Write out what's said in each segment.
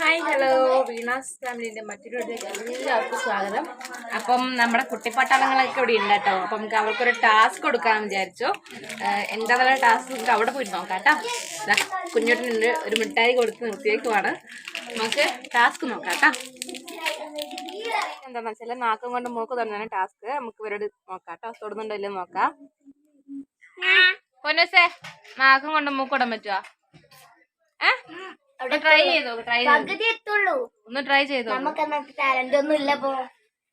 Hi hello Veena's ഫാമിലിന്റെ മറ്റൊരു എല്ലാവർക്കും സ്വാഗതം. അപ്പം നമ്മുടെ കുട്ടിപ്പട്ടാളങ്ങളൊക്കെ ഇവിടെ ഉണ്ട് കേട്ടോ. അപ്പം നമുക്ക് അവർക്കൊരു ടാസ്ക് കൊടുക്കാമെന്ന് വിചാരിച്ചു. എന്താ നല്ല ടാസ്ക് നമുക്ക് അവിടെ പോയി നോക്കാം കേട്ടോ. കുഞ്ഞോട്ടിനുണ്ട് ഒരു മിഠായി കൊടുത്ത് നിർത്തിയേക്കുവാണ്. നമുക്ക് ടാസ്ക് നോക്കാം കേട്ടോ. എന്താണെന്ന് വെച്ചാൽ നാക്കം കൊണ്ട് മൂക്ക് തന്നെയാണ് ടാസ്ക് നമുക്ക് ഇവരോട് നോക്കാം കേട്ടോ. തൊടുന്നുണ്ടോ ഇല്ലെന്ന് നോക്കാം. പൊന്നസേ നാക്കം കൊണ്ട് മൂക്ക് തൊടാൻ പറ്റുമോ ഏഹ് ട്രൈ ചെയ്തോ? ട്രൈ പകുതി എത്തുള്ളൂ. ഒന്ന് ട്രൈ ചെയ്തോ? നമുക്ക് ടാലന്റ് ഒന്നും ഇല്ല പോ.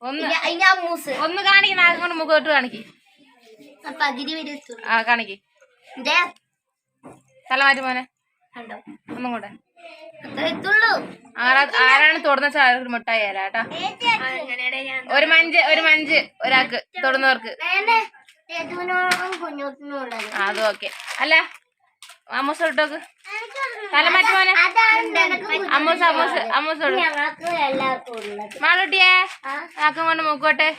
ഒന്ന് അതിന്റെ മൂസ് ഒന്ന് കാണിക്ക് കൊണ്ട് കാണിക്ക്. പകുതി വരെ എത്തുള്ളൂ. ആ കാണിക്ക്. ഇതേ തല മാറ്റി മോനെ. കണ്ടോ? ഒന്നും കൂടെ ആരാണ് തൊടുന്ന അവർക്ക് മുട്ടായി ഒരു മഞ്ച് ഒരു മഞ്ച് ഒരാൾക്ക് തൊടുന്നവർക്ക്. അതും ഓക്കെ. അല്ല മാമോസ് തൊട്ടോക്ക് തല മാറ്റി മോനെ. അമ്മൂസ് അമ്മൂസ് അമ്മൂസ് മാളൂട്ടിയെ ഞങ്ങൾക്ക് എല്ലാവർക്കും ഉള്ളത്. മാളൂട്ടിയേ ആ. നാക്കം കൊണ്ട് മൂക്കോട്ടെ.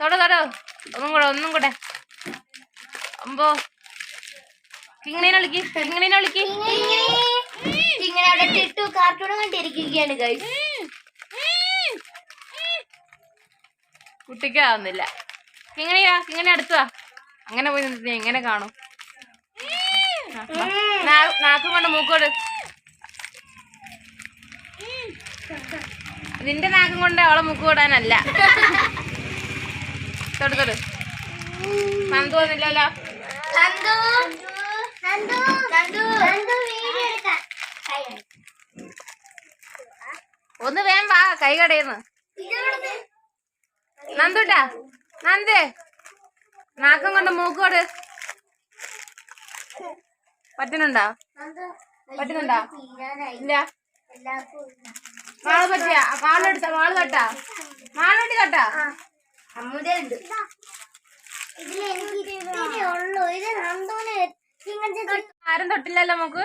തൊടു തൊടു. ഒന്നും കൂടെ ഒന്നും കൂടെ. അമ്പോ. കിങ്ങിനെ വിളിക്ക് കിങ്ങിനെ വിളിക്ക്. ഇട്ടു കാർട്ടൂൺ കണ്ടിരിക്കുകയാണ് ഗൈസ് കുട്ടിക്ക് ആവുന്നില്ല ഇങ്ങനെ അടുത്ത അങ്ങനെ പോയി നിന്നിട്ട് എങ്ങനെ കാണും. നാക്കും കൊണ്ട് മൂക്കോട് നിന്റെ നാക്കും കൊണ്ട് അവളെ മൂക്ക് കൂടാനല്ല തൊടു തൊടു. നന്ദു വന്നില്ലല്ലോ? ഒന്ന് വേം വാ കൈ കടയുന്നു? നന്ദുട്ടാ. നന്ദേ നാക്കം കൊണ്ട് മൂക്കോട് പറ്റുന്നുണ്ടോ? ഇല്ല. എല്ലാവർക്കും ഇല്ല. മാൾ പറ്റിയ. മാളെടുത്ത മാൾ തൊട്ടാ മാളൂട്ടി തൊട്ടാ അമ്മുടെ ഉണ്ട് ആരും തൊട്ടില്ലല്ലോ മൂക്ക്?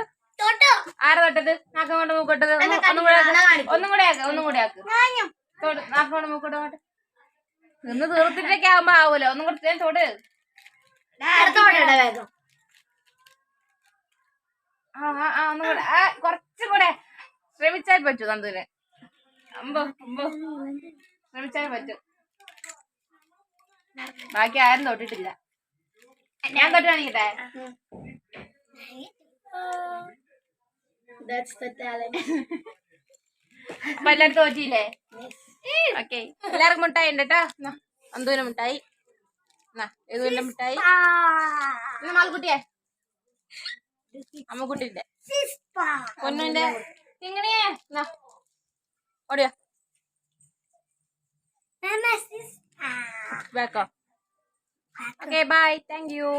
ആരാ തൊട്ടത്? നാക്കം കൊണ്ട് മൂക്കൊട്ടത് ഒന്നും കൂടെ ഒന്നും കൂടെ ആക്ക് ഒന്നും കൂടെ ആക്ക്. നാക്കം കൊണ്ട് മൂക്കോട്ട് നിന്ന് തീർത്തിട്ടൊക്കെ ആവുമ്പോ ആവൂലോ ഒന്നും കൂടെ ഞാൻ തൊട്. വേഗം. ആ ആ, ആ ഒന്നും കൂടെ. ആ കുറച്ചും കൂടെ ശ്രമിച്ചാൽ പറ്റൂ അമ്പോ അമ്പോ. ശ്രമിച്ചാൽ പറ്റും. ബാക്കി ആരും തൊട്ടിട്ടില്ല. ഞാൻ തൊട്ട് കാണിക്കട്ടെ എല്ലാരും തോറ്റിയില്ലേ ഓക്കെ. എല്ലാവർക്കും മിഠായി ഉണ്ട് കേട്ടോ അന്തുവിന് മിഠായി എന്നാ ഏതുവിന്റെ മിഠായി മാൽക്കുട്ടിയെ അമ്മക്കുട്ടിന്റെ പൊന്നുവിന്റെ. എന്നാ ഓടിയോ. ബാക്കോ ഓക്കെ ബൈ താങ്ക് യു